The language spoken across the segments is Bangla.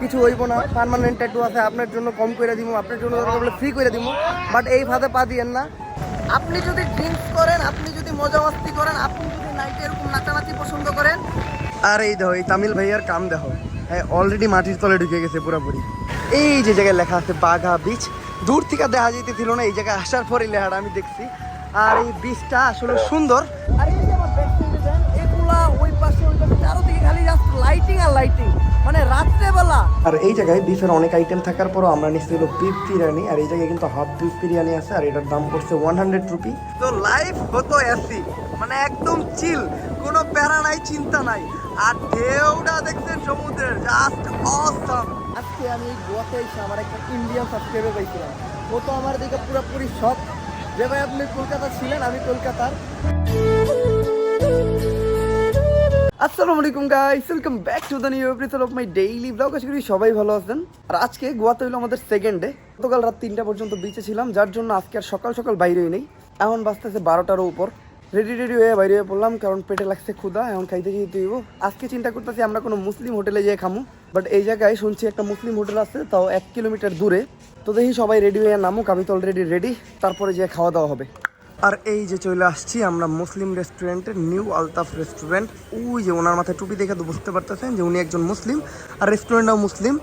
কিছু হইব না পার্মানেন্ট ট্যাটু আছে আপনার জন্য কম করে দিব আপনার জন্য ফ্রি করে দিব বাট এই পা দিয়েন না। আপনি যদি ড্রিঙ্কস করেন আপনি যদি মজা মস্তি করেন আপনি যদি নাইটে এরকম নাচানাচি পছন্দ করেন। আর এই দেখো এই তামিল ভাইয়ার কাম দেখো। হ্যাঁ অলরেডি মাটির তলে ঢুকে গেছে পুরোপুরি। এই যে জায়গায় লেখা আছে বাঘা বিচ দূর থেকে দেখা যেতেছিল না এই জায়গায় আসার পরে লেখাটা আমি দেখছি। আর এই বিচটা আসলে সুন্দর। আর এই যে আমার দেন, এগুলা ওই পাশে ওই পাশে চারোদিকে খালি জাস্ট লাইটিং আর লাইটিং মানে রাত্রেবেলা। আর এই জায়গায় বিফের অনেক আইটেম থাকার পরও আমরা নিচ্ছি হলো বিফ বিরিয়ানি আর এই জায়গায় কিন্তু হাফ বিফ বিরিয়ানি আছে আর এটার দাম পড়ছে ওয়ান হান্ড্রেড রুপি তো লাইফ হতো এসি মানে একদম চিল কোনো প্যারা নাই চিন্তা নাই। আর ঢেউটা দেখছেন সমুদ্রের জাস্ট অসম আজকে আমি গোয়াতে এসে আমার একটা ইন্ডিয়ান সাবস্ক্রাইবার পাইছিলাম। ও তো আমার দিকে পুরোপুরি সব যে ভাই আপনি কলকাতা ছিলেন আমি কলকাতার। আসসালামু আলাইকুম guys welcome back to the new episode of my daily blog আশা করি সবাই ভালো আছেন। আর আজকে গোয়াতে হলো আমাদের সেকেন্ড ডে গতকাল রাত তিনটা পর্যন্ত বিচে ছিলাম, যার জন্য আজকে আর সকাল সকাল বাইরে নেই। এখন বাজতেছে বারোটারও উপর। রেডি রেডি হয়ে বাইরে হয়ে পড়লাম, কারণ পেটে লাগছে ক্ষুদা এখন খাইতে যেতে হইব। আজকে চিন্তা করতেছি, আমরা কোনো মুসলিম হোটেলে যেয়ে খামু। বাট এই জায়গায় শুনছি একটা মুসলিম হোটেল আছে, তাও এক কিলোমিটার দূরে। তো দেখি সবাই রেডি হয়ে নামুক, আমি তো অলরেডি রেডি তারপরে যে খাওয়া দাওয়া হবে। আর এই যে চলে আসছি আমরা মুসলিম রেস্টুরেন্টের নিউ আলতাফ রেস্টুরেন্ট ওই যে ওনার মাথায় টুপি দেখে তো বুঝতে পারতেছেন যে উনি একজন মুসলিম আর রেস্টুরেন্টটাও মুসলিম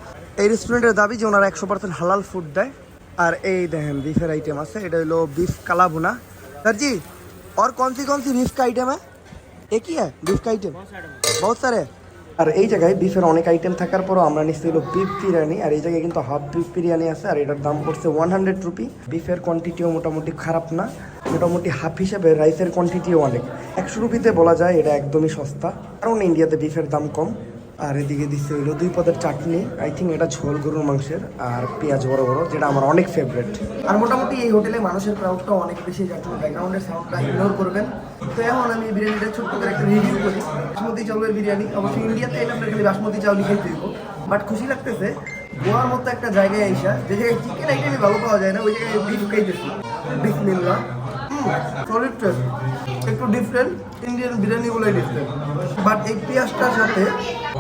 এই রেস্টুরেন্টের দাবি যে ওনারা একশো পার্সেন্ট হালাল ফুড দেয় আর এই দেখেন বিফের আইটেম আছে এটা হলো বিফ কালাভুনা सर जी और कौन सी कौन सी बीफ का आइटम है एक ही है बीफ का आइटम बहुत सारे আর এই জায়গায় বিফের অনেক আইটেম থাকার পরও আমরা নিচ্ছি হলো বিফ বিরিয়ানি আর এই জায়গায় কিন্তু হাফ বিফ বিরিয়ানি আছে আর এটার দাম পড়ছে ওয়ান হান্ড্রেড রুপি বিফের কোয়ান্টিটিও মোটামুটি খারাপ না মোটামুটি হাফ হিসাবে রাইসের কোয়ান্টিটিও অনেক। একশো রুপিতে বলা যায়, এটা একদমই সস্তা। কারণ ইন্ডিয়াতে বিফের দাম কম। আর এদিকে দিচ্ছে হইল দুই পদের চাটনি। আই থিঙ্ক এটা ঝোল গরুর মাংসের আর পেঁয়াজ বড় বড়, যেটা আমার অনেক ফেভারিট আর মোটামুটি এই হোটেলে মানুষের ক্রাউডটা অনেক বেশি জন্য ব্যাকগ্রাউন্ডের সাউন্ডটা ইগনোর করবেন। তো এখন আমি বিরিয়ানিটা ছোট্ট করে একটা রিভিউ করি। বাসমতি চাউলের বিরিয়ানি অবশ্যই ইন্ডিয়াতে এটা আমরা খালি বাসমতি চাউল খেয়ে দিব বাট খুশি লাগতেছে, গোয়ার মতো একটা জায়গায় আইসা, যে জায়গায় চিকেন আইটেমই ভালো পাওয়া যায় না, ওই জায়গায় বিফ খাইতেছি। বিফ মিল্লা একটু ডিফারেন্ট ইন্ডিয়ান বিরিয়ানিগুলোই ডিফারেন্ট বাট এই পেঁয়াজটার সাথে,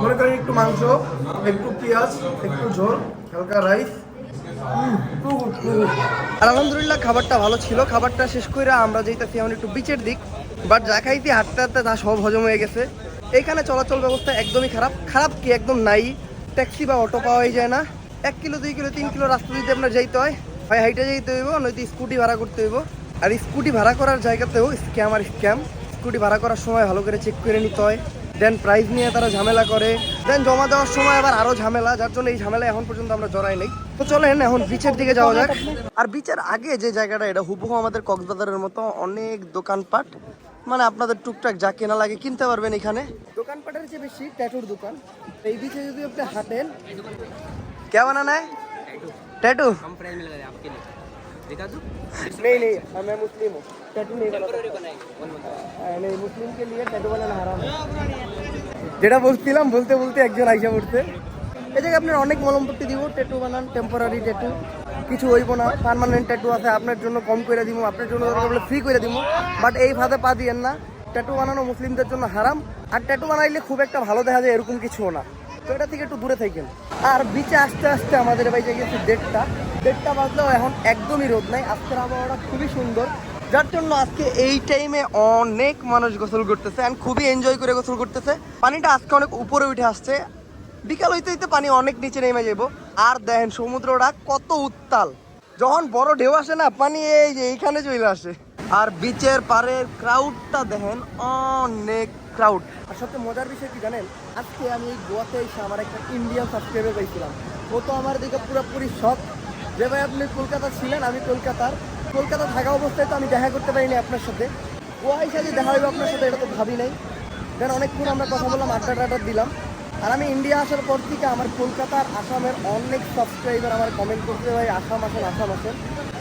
মনে করেন একটু মাংস, একটু পেঁয়াজ, একটু ঝোল, হালকা রাইস আলহামদুলিল্লাহ খাবারটা ভালো ছিল। খাবারটা শেষ করে আমরা যেতেছি এখন একটু বিচের দিক। বাট যা খাইতে হাঁটতে হাঁটতে তা সব হজম হয়ে গেছে। এইখানে চলাচল ব্যবস্থা একদমই খারাপ। খারাপ কি একদম নাই। ট্যাক্সি বা অটো পাওয়াই যায় না। এক কিলো, দুই কিলো, তিন কিলো রাস্তা যদি আপনার যাইতে হয় হয় হাইটে যাইতে হইব, নয়তো স্কুটি ভাড়া করতে হইব। আর স্কুটি ভাড়া করার জায়গাতেও স্ক্যাম আর স্ক্যাম স্কুটি ভাড়া করার সময় ভালো করে চেক করে নিতে হয়। দেন প্রাইজ নিয়ে তারা ঝামেলা করে। দেন জমা দেওয়ার সময় আবার আরও ঝামেলা যার জন্য এই ঝামেলা এখন পর্যন্ত আমরা জড়াই নেই। তো চলেন এখন বিচের দিকে যাওয়া যাক। আর বিচের আগে যে জায়গাটা এটা হুবহু আমাদের কক্সবাজারের মতো অনেক দোকানপাট। মানে আপনাদের টুকটাক যা কেনা লাগে কিনতে পারবেন এখানে। দোকানপাটের চেয়ে বেশি ট্যাটুর দোকান। এই বিচে যদি আপনি হাঁটেন কে বানানা ট্যাটু ট্যাটু कम प्राइस में लगा है आपके लिए दिखा दूँ नहीं नहीं हाँ, मैं मुस्लिम हूँ टैटू नहीं बना सकता। হ্যাঁ, नहीं मुस्लिम के लिए टैटू बनाना হারাম যেটা বলছিলাম বলতে বলতে একজন আইসা পড়ছে এই জায়গায় আপনার অনেক মলমপট্টি দিব ট্যাটু বানান টেম্পোরারি ট্যাটু কিছু হইব না পার্মানেন্ট ট্যাটু আছে আপনার জন্য কম করে দিব আপনার জন্য দরকার হলে ফ্রি করে দিব বাট এই ফাঁদে পা দিয়েন না ট্যাটু বানানো মুসলিমদের জন্য হারাম আর ট্যাটু বানাইলে খুব একটা ভালো দেখা যায় এরকম কিছুও না তো এটা থেকে একটু দূরে থাকেন আর বিচে আসতে আসতে আমাদের বাইরে গেছে দেড়টা দেড়টা বাজলেও এখন একদমই রোদ নাই। আজকের আবহাওয়াটা খুবই সুন্দর। যার জন্য আজকে এই টাইমে অনেক মানুষ গোসল করতেছে অ্যান্ড খুবই এনজয় করে গোসল করতেছে। পানিটা আজকে অনেক উপরে উঠে আসছে। বিকাল হইতে হইতে পানি অনেক নিচে নেমে যাব। আর দেখেন সমুদ্রটা কত উত্তাল। যখন বড় ঢেউ আসে না, পানি এই যে এইখানে চলে আসে। আর বিচের পাড়ের ক্রাউডটা দেখেন, অনেক ক্রাউড আর সবচেয়ে মজার বিষয় কি জানেন? আজকে আমি গোয়াতে এসে আমার একটা ইন্ডিয়ান সাবস্ক্রাইবার পাইছিলাম। ও তো আমার দিকে পুরোপুরি শখ যে ভাই আপনি কলকাতা ছিলেন, আমি কলকাতার। কলকাতা থাকা অবস্থায় তো আমি দেখা করতে পারিনি আপনার সাথে। এসে যে দেখা হইব আপনার সাথে, এটা তো ভাবি নাই। দেন অনেকক্ষণ আমরা কথা বললাম আড্ডা টাড্ডা দিলাম। আর আমি ইন্ডিয়া আসার পর থেকে আমার কলকাতার আসামের অনেক সাবস্ক্রাইবার আমার কমেন্ট করতে ভাই, আসাম আসেন আসাম আসেন।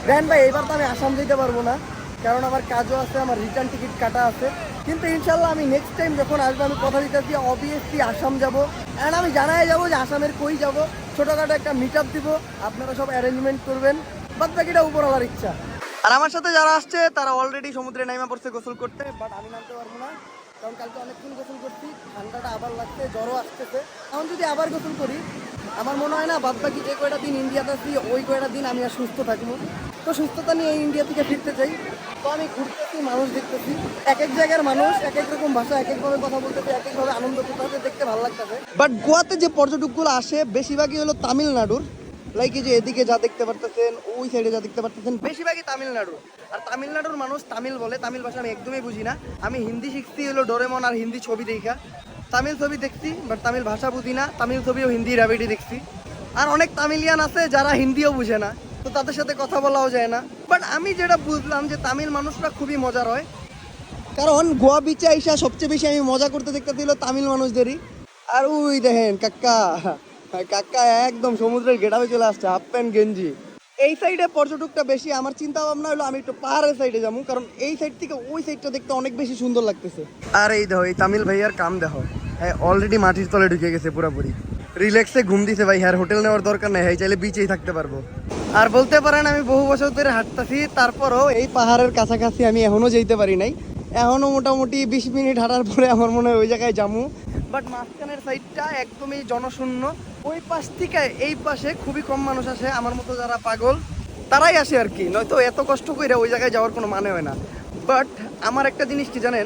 দেন ভাই, এবার তো আমি আসাম যেতে পারব না, কারণ আমার কাজও আছে, আমার রিটার্ন টিকিট কাটা আছে। কিন্তু ইনশাল্লাহ আমি নেক্সট টাইম যখন আসব, আমি কথা দিতে দিয়ে অবভিয়াসলি আসাম যাব। অ্যান্ড আমি জানাই যাব যে আসামের কই যাব। ছোটোখাটো একটা মিট আপ দিব, আপনারা সব অ্যারেঞ্জমেন্ট করবেন, বাদ বাকিটা উপরওয়ালার ইচ্ছা। আর আমার সাথে যারা আসছে, তারা অলরেডি সমুদ্রে নাইমা পড়ছে গোসল করতে বাট আমি নামতে পারব না, কারণ কালকে অনেকক্ষণ গোসল করছি, ঠান্ডাটা আবার লাগছে, জ্বরও আসতেছে। এখন যদি আবার গোসল করি, আমার মনে হয় না, বাদ বাকি যে কয়টা দিন ইন্ডিয়াতে আছি, ওই কয়টা দিন আমি আর সুস্থ থাকব। তো সুস্থতা নিয়ে ইন্ডিয়া থেকে ফিরতে চাই। তো আমি ঘুরতেছি, মানুষ দেখতেছি। এক এক জায়গার মানুষ এক এক রকম ভাষা এক একভাবে কথা বলতেছে এক একভাবে আনন্দ করতেছে, দেখতে ভালো লাগতেছে। বাট গোয়াতে যে পর্যটকগুলো আসে, বেশিরভাগই হলো তামিলনাড়ুর। লাইক যে এদিকে যা দেখতে পারতেছেন, ওই সাইডে যা দেখতে পারতেছেন, বেশিরভাগই তামিলনাড়ু আর তামিলনাড়ুর মানুষ তামিল বলে, তামিল ভাষা আমি একদমই বুঝি না। আমি হিন্দি শিখছি হলো ডোরেমন আর হিন্দি ছবি দেখা। তামিল ছবি দেখছি বাট তামিল ভাষা বুঝি না। তামিল ছবিও হিন্দি র্যাবিডি দেখছি। আর অনেক তামিলিয়ান আছে যারা হিন্দিও বুঝে না। তো তাদের সাথে কথা বলাও যায় না। বাট আমি যেটা বুঝলাম যে তামিল মানুষরা খুবই মজার হয়। কারণ গোয়া বিচে আইসা সবচেয়ে বেশি আমি মজা করতে দেখতে ছিল তামিল মানুষদেরই। আর ওই দেখেন কাক্কা কাক্কা একদম সমুদ্রের গেটাবে চলে আসছে, হাফ প্যান্ট গেঞ্জি। এই সাইডে পর্যটকটা বেশি, আমার চিন্তা ভাবনা হলো আমি একটু পাহাড়ের সাইডে যাব, কারণ এই সাইড থেকে ওই সাইডটা দেখতে অনেক বেশি সুন্দর লাগতেছে। আর এই দেখো, এই তামিল ভাইয়ার কাম দেখো হ্যাঁ অলরেডি মাটির তলে ঢুকে গেছে পুরোপুরি। রিল্যাক্সে ঘুম দিছে ভাই হ্যাঁ হোটেল নেওয়ার দরকার নেই হ্যাঁ চাইলে বিচেই থাকতে পারব। আর বলতে পারেন, আমি বহু বছর ধরে হাঁটতাছি, তারপরও এই পাহাড়ের কাছাকাছি আমি এখনও যেতে পারি নাই। এখনও মোটামুটি বিশ মিনিট হাঁটার পরে আমার মনে হয় ওই জায়গায় যাব বাট মাঝখানের সাইডটা একদমই জনশূন্য। ওই পাশ থেকে এই পাশে খুবই কম মানুষ আসে, আমার মতো যারা পাগল, তারাই আসে আর কি। নয়তো এত কষ্ট করে ওই জায়গায় যাওয়ার কোনো মানে হয় না। বাট আমার একটা জিনিস কি জানেন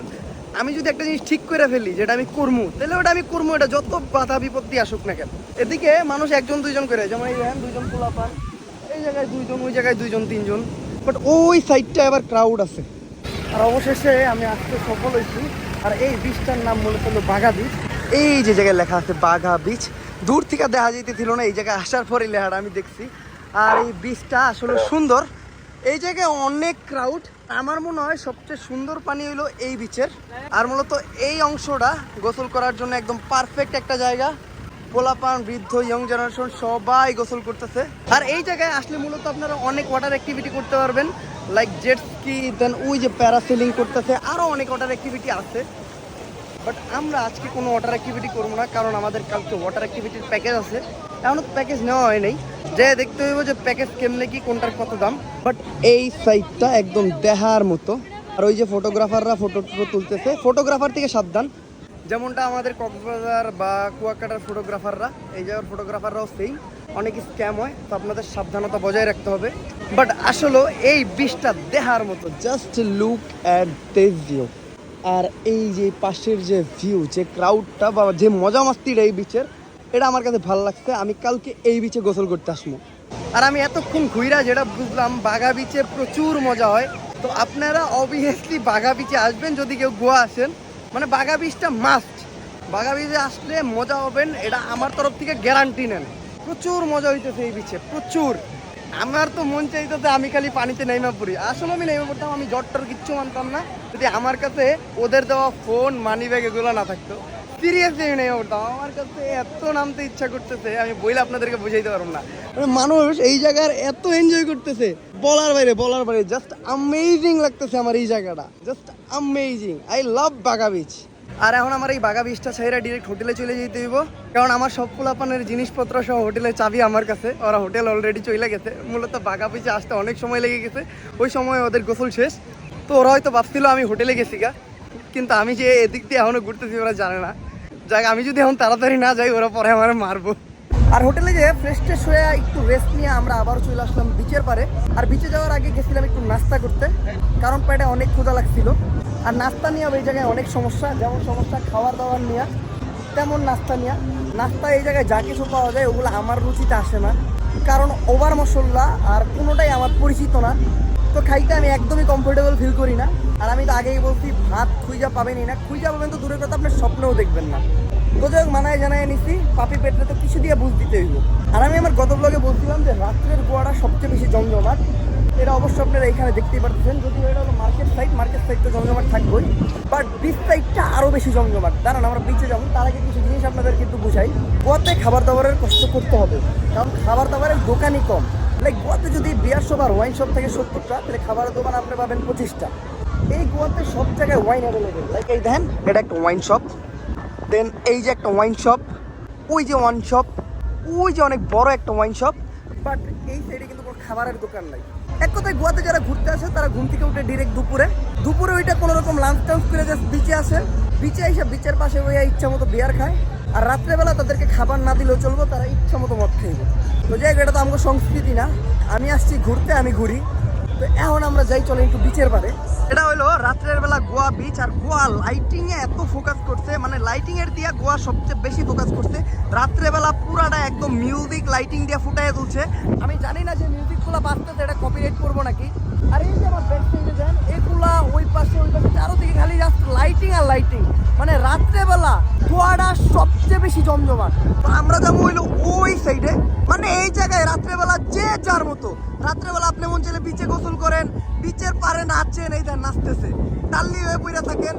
আমি যদি একটা জিনিস ঠিক করে ফেলি, যেটা আমি করমু, তাহলে ওটা আমি করমু, এটা যত বাধা বিপত্তি আসুক না কেন। এদিকে মানুষ একজন, দুইজন করে, যেমন এই দেখেন, দুইজন পোলা পান এই জায়গায় দুইজন, ওই জায়গায় দুইজন, তিনজন। বাট ওই সাইডটা এবার ক্রাউড আছে। আর অবশেষে আমি আসতে সফল হয়েছি, আর এই বীজটার নাম মূলত হলো বাঘা বীজ এই যে জায়গায় লেখা আছে বাঘা বীজ দূর থেকে দেখা যেতে ছিল না, এই জায়গায় আসার পরে লেখাটা আমি দেখছি। আর এই বীজটা আসলে সুন্দর। এই জায়গায় অনেক ক্রাউড আমার মনে হয় সবচেয়ে সুন্দর পানি হলো এই বিচের আর মূলত এই অংশটা গোসল করার জন্য একদম পারফেক্ট একটা জায়গা। পোলাপান, বৃদ্ধ ইয়ং জেনারেশন সবাই গোসল করতেছে। আর এই জায়গায় আসলে মূলত আপনারা অনেক ওয়াটার অ্যাক্টিভিটি করতে পারবেন। লাইক জেট স্কি দেন ওই যে প্যারাসেলিং করতেছে আরও অনেক ওয়াটার অ্যাক্টিভিটি আছে। বাট আমরা আজকে কোনো ওয়াটার অ্যাক্টিভিটি করব না, কারণ আমাদের কালকে ওয়াটার অ্যাক্টিভিটির প্যাকেজ আছে। এখনও প্যাকেজ নেওয়া হয় নাই। যে দেখতে হইব যে প্যাকেজ কেমনে কি, কোনটার কত দাম। বাট এই সাইডটা একদম দেখার মতো। আর ওই যে ফটোগ্রাফাররা ফটো তুলতেছে ফটোগ্রাফার থেকে সাবধান। যেমনটা আমাদের কক্সবাজার বা কুয়াকাটার ফটোগ্রাফাররা এই জায়গার ফটোগ্রাফাররাও সেই অনেক স্ক্যাম হয়, তো আপনাদের সাবধানতা বজায় রাখতে হবে। বাট আসলে এই বিষটা দেখার মতো just look at this view আর এই যে পাশের যে ভিউ যে ক্রাউডটা বা যে মজা মাস্তিটা এই বিচের এটা আমার কাছে ভালো লাগছে, আমি কালকে এই বিচে গোসল করতে আসব। আর আমি এতক্ষণ ঘুইরা যেটা বুঝলাম, বাঘা বিচে প্রচুর মজা হয়। তো আপনারা অবভিয়াসলি বাঘা বিচে আসবেন যদি কেউ গোয়া আসেন। মানে বাঘা বিচটা মাস্ট বাঘা বিচে আসলে মজা হবেন, এটা আমার তরফ থেকে গ্যারান্টি নেন। প্রচুর মজা হইতেছে এই বিচে প্রচুর। আমার তো মন চাইতেছে আমি খালি পানিতে নেমে পড়ি। আসলে আমি নেমে পড়তাম, আমি জ্বরটার কিচ্ছু মানতাম না। যদি আমার কাছে ওদের দেওয়া ফোন মানি ব্যাগ এগুলো না থাকতো। সিরিয়াসলি আমি নেমে আমার কাছে এত নামতে ইচ্ছা করতেছে, আমি বইলে আপনাদেরকে বুঝাইতে পারব না। মানে মানুষ এই জায়গার এত এনজয় করতেছে। বলার বাইরে বলার বাইরে জাস্ট আমেজিং লাগতেছে আমার এই জায়গাটা। Just amazing I love Baga beach আর এখন আমার এই বাগা বিচটা ছাইরা ডিরেক্ট হোটেলে চলে যেতে হইব। কারণ আমার সব পোলাপানের জিনিসপত্র সহ হোটেলের চাবি আমার কাছে। ওরা হোটেল অলরেডি চলে গেছে। মূলত বাগা বিচে আসতে অনেক সময় লেগে গেছে। ওই সময় ওদের গোসল শেষ। তো ওরা হয়তো ভাবছিল আমি হোটেলে গেছি গা। কিন্তু আমি যে এদিক দিয়ে এখনও ঘুরতেছি ওরা জানে না। যাক, আমি যদি এখন তাড়াতাড়ি না যাই, ওরা পরে আমার মারবো। আর হোটেলে যে ফ্রেশ ট্রেশ হয়ে একটু রেস্ট নিয়ে আমরা আবার চলে আসলাম বিচের পারে। আর বিচে যাওয়ার আগে গেছিলাম একটু নাস্তা করতে, কারণ পেটে অনেক ক্ষুধা লাগছিল। আর নাস্তা নিয়ে এই জায়গায় অনেক সমস্যা, যেমন সমস্যা খাবার দাবার নিয়ে, তেমন নাস্তা নিয়ে। নাস্তা এই জায়গায় যা কিছু পাওয়া যায়, ওগুলো আমার রুচিতে আসে না। কারণ ওভার মশলা আর কোনোটাই আমার পরিচিত না। তো খাইতে আমি একদমই কমফোর্টেবল ফিল করি না। আর আমি তো আগেই বলছি, ভাত খুঁজা পাবেনই না। খুঁজা পাবেন তো দূরের কথা, আপনার স্বপ্নেও দেখবেন না। তো যাই হোক, মানায় জানায় নিছি, পাপি পেটে তো কিছু দিয়ে বুঝ দিতে হইব। আর আমি আমার গত ব্লগে বলছিলাম যে, রাত্রের গোয়াটা সবচেয়ে বেশি জমজমাট। এটা অবশ্য আপনারা এখানে দেখতেই পারতেছেন যদি এটা হলো মার্কেট সাইড মার্কেট সাইড তো জমজমাট থাকবেই। বাট বিচ সাইডটা আরও বেশি জমজমাট। দাঁড়ান, আমরা বিচে যাব। তার আগে কিছু জিনিস আপনাদেরকে একটু বুঝাই। গোয়াতে খাবার দাবারের কষ্ট করতে হবে। কারণ খাবার দাবারের দোকানই কম। লাইক গোয়াতে যদি বিয়ার শপ আর ওয়াইন শপ থেকে সত্তরটা তাহলে খাবারের দোকান আপনি পাবেন পঁচিশটা। এই গোয়াতে সব জায়গায় ওয়াইন অ্যাভেলেবেল লাইক এই দেখেন, এটা একটা ওয়াইন শপ দেন এই যে একটা ওয়াইন শপ ওই যে ওয়াইন শপ ওই যে অনেক বড় একটা ওয়াইন শপ বাট এই সাইডে কিন্তু কোনো খাবারের দোকান নাই। এক কথায়, গোয়াতে যারা ঘুরতে আসে, তারা ঘুম থেকে উঠে ডিরেক্ট দুপুরে। দুপুরে ওইটা কোনো রকম লাঞ্চ টাঞ্চ করে জাস্ট বিচে আসে। বিচে এসে বিচের পাশে ওই ইচ্ছা মতো বিয়ার খায়। আর রাত্রেবেলা তাদেরকে খাবার না দিলেও চলবো, তারা ইচ্ছা মতো মদ খাইব। তো যাই এটা তো আমার সংস্কৃতি না। আমি আসছি ঘুরতে, আমি ঘুরি। তো এখন আমরা যাই, চলে একটু বিচের পারে এটা হলো রাত্রের বেলা গোয়া বিচ আর গোয়া লাইটিং এ এত ফোকাস করছে মানে লাইটিং এর দিয়া গোয়া সবচেয়ে বেশি ফোকাস করছে। রাত্রেবেলা পুরাটা একদম মিউজিক লাইটিং দিয়ে ফুটাই তুলছে। আমি জানি না যে মিউজিক খোলা বাজতেছে, এটা কপিরাইট করব নাকি। আর এই যে আমার ব্যাক এগুলা ওই পাশে ওই পাশে, চারোদিকে জাস্ট লাইটিং আর লাইটিং মানে রাত্রেবেলা গোয়াটা সবচেয়ে বেশি জমজমাট। তো আমরা যাব হইল ওই সাইডে মানে এই জায়গায় রাত্রেবেলা যে যার মতো। রাত্রেবেলা আপনি মন চাইলে বিচে গোসল করেন বিচের পারে নাচেন, এই দেন, নাচতেছে। টাল্লি হয়ে বইরা থাকেন।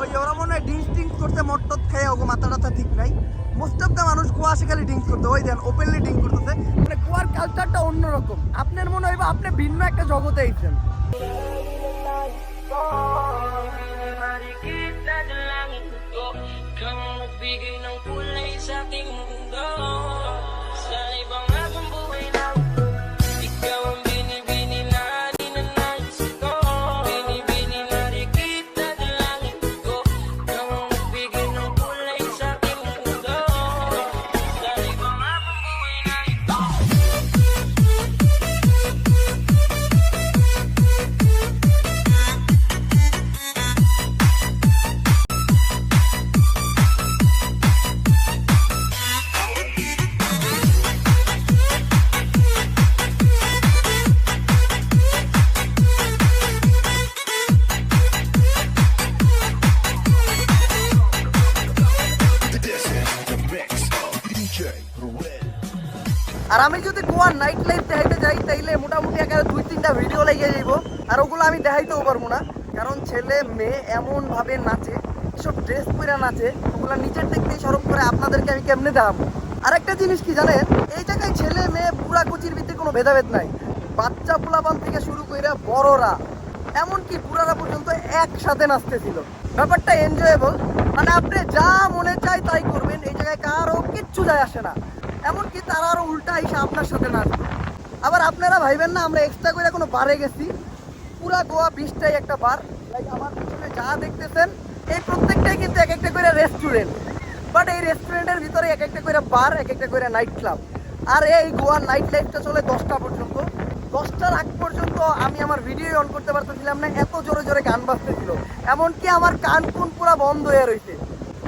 ওই ওরা মনে হয় ড্রিঙ্কস ড্রিঙ্কস করতে মটট খেয়ে ওগো মাথা টাথা ঠিক নাই। মোস্ট অফ দ্য মানুষ গোয়া আসে খালি ড্রিঙ্কস করতে ওই দেন ওপেনলি ড্রিঙ্ক করতেছে। মানে কুয়ার কালচারটা অন্যরকম। আপনার মনে হয় আপনি ভিন্ন একটা জগতে আইছেন? Kang magbigay ng kulay sa ating মেয়ে এমন ভাবে নাচে, এসব ড্রেস পরে নাচে, ওগুলো নিচের দিক দিয়ে সরব করে আপনাদেরকে আমি কেমনে দেখাবো? আর একটা জিনিস কি জানেন? এই জায়গায় ছেলে মেয়ে পুরা কুচির ভিতরে কোনো ভেদাভেদ নাই। বাচ্চা পোলাপান থেকে শুরু করে বড়রা, এমনকি বুড়ারা পর্যন্ত একসাথে নাচতেছিল। ব্যাপারটা এনজয়েবল মানে আপনি যা মনে চাই তাই করবেন, এই জায়গায় কারও কিচ্ছু যায় আসে না। এমনকি তারা আরও উল্টা এসে আপনার সাথে নাচবে। আবার আপনারা ভাইবেন না, আমরা এক্সট্রা করে কোনো বারে গেছি। পুরা গোয়া বিশটাই একটা বার বাট এই রেস্টুরেন্টের ভিতরে এক একটা করে বার এক একটা করে নাইট ক্লাব আর এই গোয়ার নাইট দশটা পর্যন্ত। দশটার আগ পর্যন্ত আমি আমার ভিডিও অন করতে পারতেছিলাম না, এত জোরে জোরে গান বাজতেছিল। এমনকি আমার কান কুন পুরো বন্ধ হয়ে রয়েছে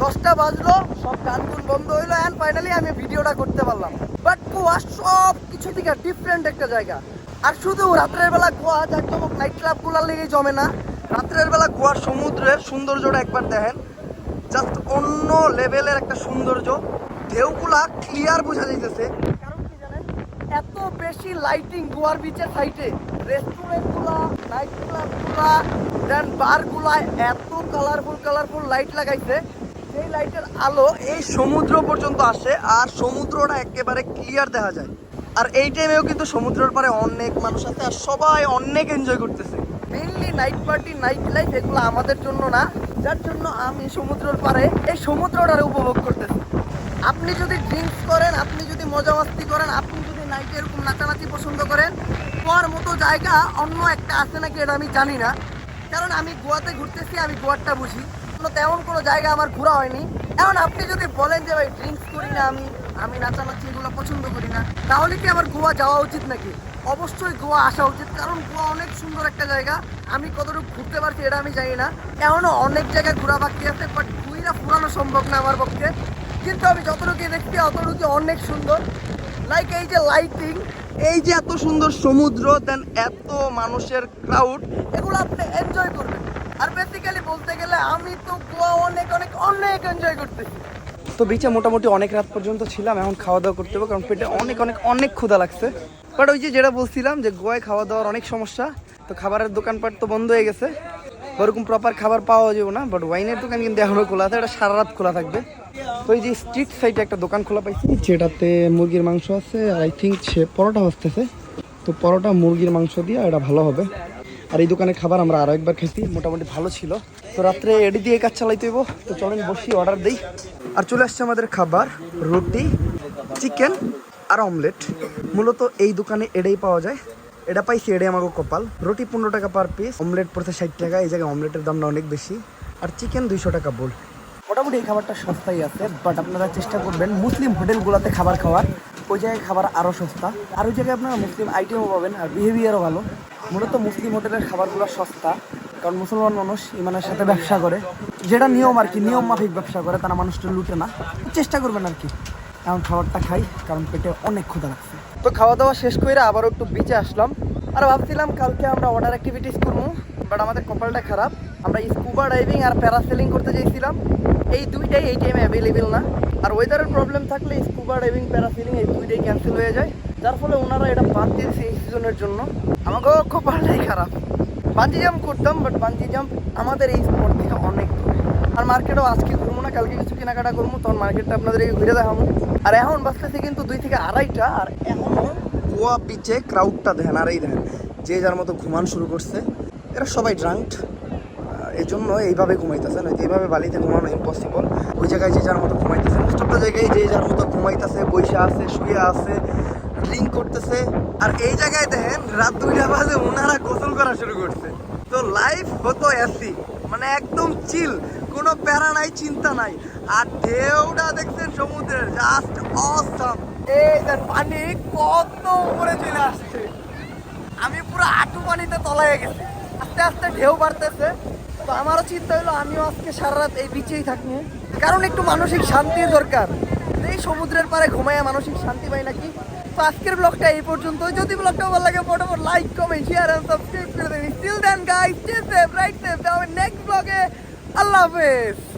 দশটা বাজলো, সব গান কুন বন্ধ হইল অ্যান্ড ফাইনালি আমি ভিডিওটা করতে পারলাম। বাট গোয়া সব থেকে ডিফারেন্ট একটা জায়গা। আর শুধু রাত্রের বেলা গোয়া যার চমক নাইট ক্লাবগুলার লেগে জমে না। রাত্রের বেলা গোয়ার সমুদ্রের সৌন্দর্যটা একবার দেখেন। জাস্ট অন্য লেভেলের একটা সৌন্দর্য। ঢেউগুলা ক্লিয়ার বোঝা যাইতেছে। কারণ কি জানেন? এত বেশি লাইটিং গোয়ার বিচের সাইডে রেস্টুরেন্টগুলা নাইট ক্লাবগুলা দেন বারগুলা এত কালারফুল কালারফুল লাইট লাগাইছে। সেই লাইটের আলো এই সমুদ্র পর্যন্ত আসে আর সমুদ্রটা একেবারে ক্লিয়ার দেখা যায়। আর এই টাইমেও কিন্তু সমুদ্রের পারে অনেক মানুষ আছে আর সবাই অনেক এনজয় করতেছে। নাইট পার্টি নাইট লাইফ এগুলো আমাদের জন্য না। যার জন্য আমি সমুদ্রের পারে এই সমুদ্রটারে উপভোগ করতেছি। আপনি যদি ড্রিঙ্কস করেন, আপনি যদি মজা মাস্তি করেন, আপনি যদি নাইটে এরকম নাচানাচি পছন্দ করেন গোয়ার মতো জায়গা অন্য একটা আছে নাকি এটা আমি জানি না। কারণ আমি গোয়াতে ঘুরতেছি, আমি গোয়ারটা বুঝি। তেমন কোনো জায়গা আমার ঘোরা হয়নি। এখন আপনি যদি বলেন যে ভাই ড্রিঙ্কস করি না আমি আমি নাচানাচি এগুলো পছন্দ করি না, তাহলে কি আমার গোয়া যাওয়া উচিত নাকি? অবশ্যই গোয়া আসা উচিত, কারণ গোয়া অনেক সুন্দর একটা জায়গা। আমি কতটুকু ঘুরতে পারছি এটা আমি জানি না। এখনও অনেক জায়গায় ঘোরা বাকি আছে বাট ঘুইরা পুরানো সম্ভব না আমার পক্ষে। কিন্তু আমি যতটুকু দেখছি, অতটুকু অনেক সুন্দর। লাইক এই যে লাইটিং এই যে এত সুন্দর সমুদ্র দেন এত মানুষের ক্রাউড এগুলো আপনি এনজয় করবেন। আর বেসিক্যালি বলতে গেলে আমি তো গোয়া অনেক অনেক অনেক এনজয় করতেছি। তো বিচে মোটামুটি অনেক রাত পর্যন্ত ছিলাম, এখন খাওয়া দাওয়া করতে হবে, কারণ পেটে অনেক অনেক অনেক ক্ষুধা লাগছে। বাট ওই যে যেটা বলছিলাম যে গোয়ায় খাওয়া দাওয়ার অনেক সমস্যা, তো খাবারের দোকানপাট তো বন্ধ হয়ে গেছে। ওরকম প্রপার খাবার পাওয়া যাবে না বাট ওয়াইনের দোকান কিন্তু এখনও খোলা আছে, এটা সারা রাত খোলা থাকবে। তো এই যে স্ট্রিট সাইডে একটা দোকান খোলা পাইছি, যেটাতে মুরগির মাংস আছে, আর আই থিঙ্ক সে পরোটা আসতেছে তো পরোটা, মুরগির মাংস দিয়ে এটা ভালো হবে। আর এই দোকানের খাবার আমরা আরও একবার খেয়েছি, মোটামুটি ভালো ছিল। তো রাত্রে এডি দিয়ে কাজ চালাইতে হইব, তো চলেন বসি অর্ডার দিই। আর চলে আসছে আমাদের খাবার, রুটি চিকেন আর অমলেট। মূলত এই দোকানে এটাই পাওয়া যায়। এটা পাইছি এটাই আমাকে কপাল। রুটি পনেরো টাকা পার পিস অমলেট পড়ছে ষাট টাকা। এই জায়গায় অমলেটের দামটা অনেক বেশি। আর চিকেন দুইশো টাকা বোল মোটামুটি এই খাবারটা সস্তাই আছে বাট আপনারা চেষ্টা করবেন মুসলিম হোটেলগুলোতে খাবার খাওয়ার। ওই জায়গায় খাবার আরও সস্তা। আর ওই জায়গায় আপনারা মুসলিম আইটেমও পাবেন, আর বিহেভিয়ারও ভালো। মূলত মুসলিম হোটেলের খাবারগুলো সস্তা, কারণ মুসলমান মানুষ ইমানের সাথে ব্যবসা করে। যেটা নিয়ম আর কি, নিয়ম মাফিক ব্যবসা করে, তারা মানুষটা লুটে না। চেষ্টা করবেন আর কি। এখন খাবারটা খাই, কারণ পেটে অনেক ক্ষুধা লাগছে। তো খাওয়া দাওয়া শেষ করে আবারও একটু বিচে আসলাম। আর ভাবছিলাম কালকে আমরা ওয়াটার অ্যাক্টিভিটিস করব বাট আমাদের কপালটা খারাপ। আমরা স্কুবা ডাইভিং আর প্যারাসেলিং করতে চাইছিলাম এই দুইটাই এই টাইমে অ্যাভেলেবেল না। আর ওয়েদারের প্রবলেম থাকলে স্কুবা ডাইভিং প্যারাসেলিং এই দুইটাই ক্যান্সেল হয়ে যায়। যার ফলে ওনারা এটা বাদ দিয়েছে এই সিজনের জন্য। আমাকেও কপালটাই খারাপ। বাঞ্জি জাম্প করতাম বাট বাঞ্জি জাম্প আমাদের এই স্পট থেকে অনেক দূরে। আর মার্কেটও আজকে কালকে কিছু কেনাকাটা করব, তখন মার্কেটটা আপনাদের ঘুরে দেখাবো। আর এখন বাঁচতেছে কিন্তু দুই থেকে আড়াইটা, আর এখনও গোয়া বিচে ক্রাউডটা দেখেন, আর এই দেখেন, যে যার মতো ঘুমান শুরু করছে, এরা সবাই ড্রাঙ্কড এই জন্য এইভাবে ঘুমাইতেছে নয়তো এইভাবে বালিতে ঘুমানো ইম্পসিবল ওই জায়গায় যে যার মতো ঘুমাইতেছে মোস্ট অফ দ্য জায়গায় যে যার মতো ঘুমাইতেছে বসে আছে, শুয়ে আছে ড্রিঙ্ক করতেছে। আর এই জায়গায় দেখেন, রাত দুইটা বাজে, ওনারা গোসল করা শুরু করছে। তো লাইফ হতো এসি মানে একদম চিল কোনো প্যারা নাই, চিন্তা নাই। আর ঢেউটা দেখছেন সমুদ্রের জাস্ট অসাম এই দেখ পানি কত উপরে চলে আসছে। আমি পুরো আটু পানিতে তলায় গেছি। আস্তে আস্তে ঢেউ বাড়তেছে। তো আমারও চিন্তা হলো, আমিও আজকে সারা রাত এই বিচেই থাকব। কারণ একটু মানসিক শান্তি দরকার। এই সমুদ্রের পারে ঘুমায় মানসিক শান্তি পাই নাকি? তো আজকের ব্লগটা এই পর্যন্ত যদি ব্লগটা ভালো লাগে, ফটোফট লাইক কমেন্ট শেয়ার সাবস্ক্রাইব করে দেবেন। Still then guys stay safe right safe next ব্লগে আল্লাহ হাফেজ